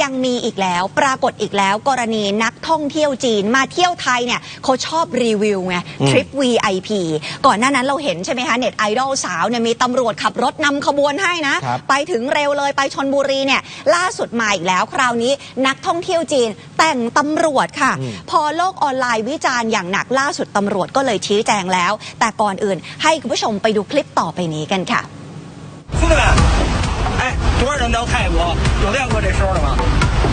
ยังมีอีกแล้วปรากฏอีกแล้วกรณีนักท่องเที่ยวจีนมาเที่ยวไทยเนี่ยเขาชอบรีวิวไงทริป VIP ก่อนหน้านั้นเราเห็นใช่ไหมคะเน็ตไอดอลสาวเนี่ยมีตำรวจขับรถนำขบวนให้นะ ไปถึงเร็วเลยไปชนบุรีเนี่ยล่าสุดมาอีกแล้ว คราวนี้นักท่องเที่ยวจีนแต่งตำรวจค่ะ พอโลกออนไลน์วิจารณ์อย่างหนักล่าสุดตำรวจก็เลยชี้แจงแล้ว แต่ก่อนอื่นให้คุณผู้ชมไปดูคลิปต่อไปนี้กันค่ะ 多少人到泰国有练过这声的吗？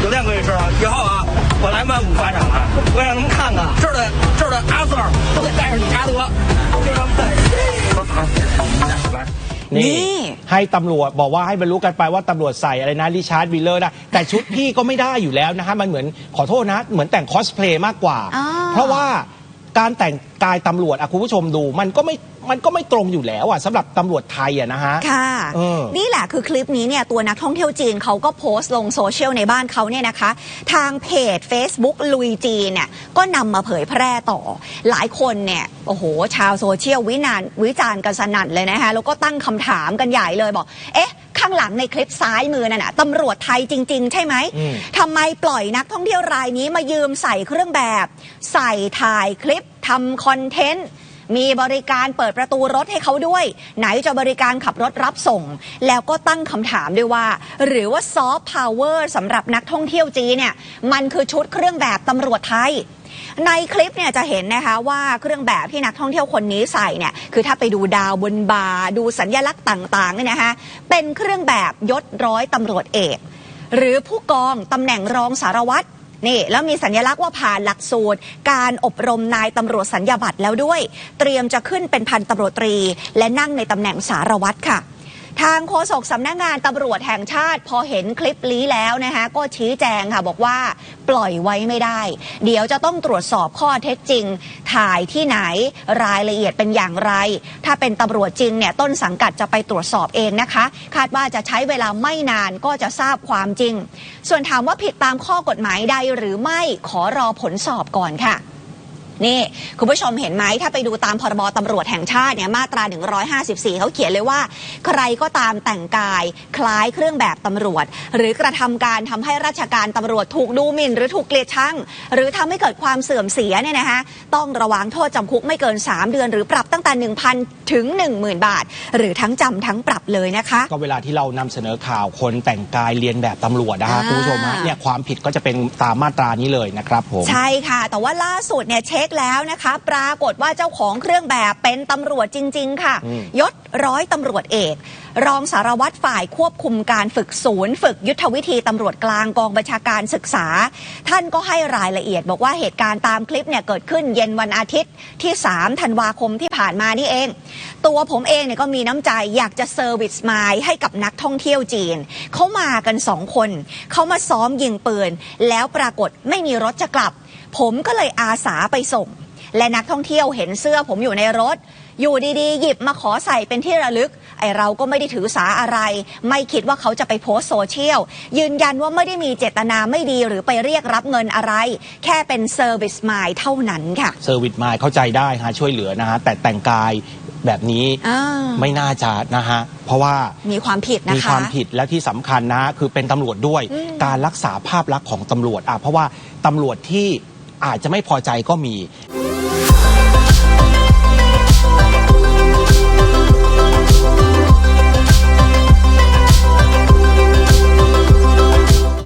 有练过这声啊？以后啊，我来曼谷发展了，我让他们看看这儿的这儿的阿 Sir 都得带着理查德，就让他们带着。来。 นี่ นี่ ให้ตำรวจบอกว่าให้บรรลุกันไปว่าตำรวจใส่อะไรนะริชาร์ดวิลเลอร์นะแต่ชุดพี่ก็ไม่ได้อยู่แล้วนะฮะมันเหมือนขอโทษนะ เหมือนแต่งคอสเพลย์มากกว่า อ่า เพราะว่า การแต่งกายตำรวจอะคุณผู้ชมดู มันก็ไม่มันก็ไม่ตรงอยู่แล้วอะสำหรับตำรวจไทยอะนะฮะ ค่ะ เออ นี่แหละคือคลิปนี้เนี่ยตัวนักท่องเที่ยวจีนเขาก็โพสต์ลงโซเชียลในบ้านเขาเนี่ยนะคะ ทางเพจ Facebook ลุยจีนเนี่ยก็นำมาเผยแพร่ต่อ หลายคนเนี่ยโอ้โห ชาวโซเชียลวินานวิจารณ์กันสนั่นเลยนะคะแล้วก็ตั้งคำถามกันใหญ่เลยบอก เอ๊ะ ข้างหลังในคลิปซ้ายมือนั่นน่ะตำรวจไทยจริง ๆ ใช่ไหมอืม ทำไมปล่อยนักท่องเที่ยวรายนี้มายืมใส่เครื่องแบบ ใส่ถ่ายคลิปทำคอนเทนต์ มีบริการเปิดประตูรถให้เขาด้วย ไหนจะบริการขับรถรับส่ง แล้วก็ตั้งคำถามด้วยว่า หรือว่าซอฟต์พาวเวอร์สำหรับนักท่องเที่ยวจีนเนี่ยมันคือชุดเครื่องแบบตำรวจไทย ในคลิปเนี่ยจะเห็นนะคะว่าเครื่องแบบที่นักท่องเที่ยวคนนี้ใส่เนี่ยคือถ้าไปดูดาวบนบาดูสัญญลักษณ์ต่างๆเนี่ยนะคะเป็นเครื่องแบบยศร้อยตำรวจเอก หรือผู้กองตำแหน่งรองสารวัตรนี่แล้วมีสัญลักษณ์ว่าผ่านหลักสูตร การอบรมนายตำรวจสัญญาบัตรแล้วด้วย เตรียมจะขึ้นเป็นพันตำรวจตรี และนั่งในตำแหน่งสารวัตรค่ะ ทางโฆษกสำนักงานตำรวจแห่งชาติ พอเห็นคลิปนี้แล้วนะคะก็ชี้แจงค่ะบอกว่า ปล่อยไว้ไม่ได้ เดี๋ยวจะต้องตรวจสอบข้อเท็จจริง ถ่ายที่ไหนรายละเอียดเป็นอย่างไร ถ้าเป็นตำรวจจริงเนี่ยต้นสังกัดจะไปตรวจสอบเองนะคะ คาดว่าจะใช้เวลาไม่นานก็จะทราบความจริง ส่วนถามว่าผิดตามข้อกฎหมายใดหรือไม่ขอรอผลสอบก่อนค่ะ นี่คุณผู้ชมเห็นไหมถ้าไปดูตามพรบตำรวจแห่งชาติเนี่ยมาตรา 154 เขาเขียนเลยว่า ใครก็ตามแต่งกาย คล้ายเครื่องแบบตำรวจ หรือกระทำการทำให้ราชการตำรวจถูกดูหมิ่น หรือถูกเกลียดชังหรือทำให้เกิดความเสื่อมเสียเนี่ยนะคะต้องระวังโทษจำคุกไม่เกิน 3 เดือน หรือปรับตั้งแต่ 1,000 ถึง 10,000 บาท หรือทั้งจำทั้งปรับเลยนะคะก็เวลาที่เรานำเสนอข่าวคนแต่งกายเรียนแบบตำรวจนะฮะอ่าคุณผู้ชมฮะเนี่ยความผิดก็จะเป็นตามมาตรานี้เลยนะครับผมใช่ค่ะ แต่ว่าล่าสุดเนี่ยเช็คแล้วนะคะ ปรากฏว่าเจ้าของเครื่องแบบเป็นตำรวจจริง ๆ ค่ะอืมยศร้อยตำรวจเอก รองสารวัตรฝ่ายควบคุมการฝึกศูนย์ ฝึกยุทธวิธีตำรวจกลางกองบัญชาการศึกษา ท่านก็ให้รายละเอียด บอกว่าเหตุการณ์ตามคลิปเนี่ยเกิดขึ้นเย็นวันอาทิตย์ที่ 3 ธันวาคมที่ผ่านมานี่เอง ตัวผมเองเนี่ยก็มีน้ำใจอยากจะเซอร์วิสมายให้กับนักท่องเที่ยวจีนเขามากันสองคนเขามาซ้อมยิงปืน แล้วปรากฏไม่มีรถจะกลับ ผมก็เลยอาสาไปส่ง และนักท่องเที่ยวเห็นเสื้อผมอยู่ในรถ อยู่ดีๆ หยิบมาขอใส่เป็นที่ระลึก ไอเราก็ไม่ได้ถือสาอะไร ไม่คิดว่าเขาจะไปโพสต์โซเชียล ยืนยันว่าไม่ได้มีเจตนาไม่ดีหรือไปเรียกรับเงินอะไร แค่เป็นเซอร์วิสมายเท่านั้นค่ะเซอร์วิสมายเข้าใจได้ฮะช่วยเหลือนะฮะแต่แต่งกายแบบนี้อ่าไม่น่าจะนะฮะเพราะว่ามีความผิดนะคะมีความผิดและที่สำคัญนะคือเป็นตำรวจด้วยอืมการรักษาภาพลักษณ์ของตำรวจอะเพราะว่าตำรวจที่ อาจจะไม่พอใจก็มี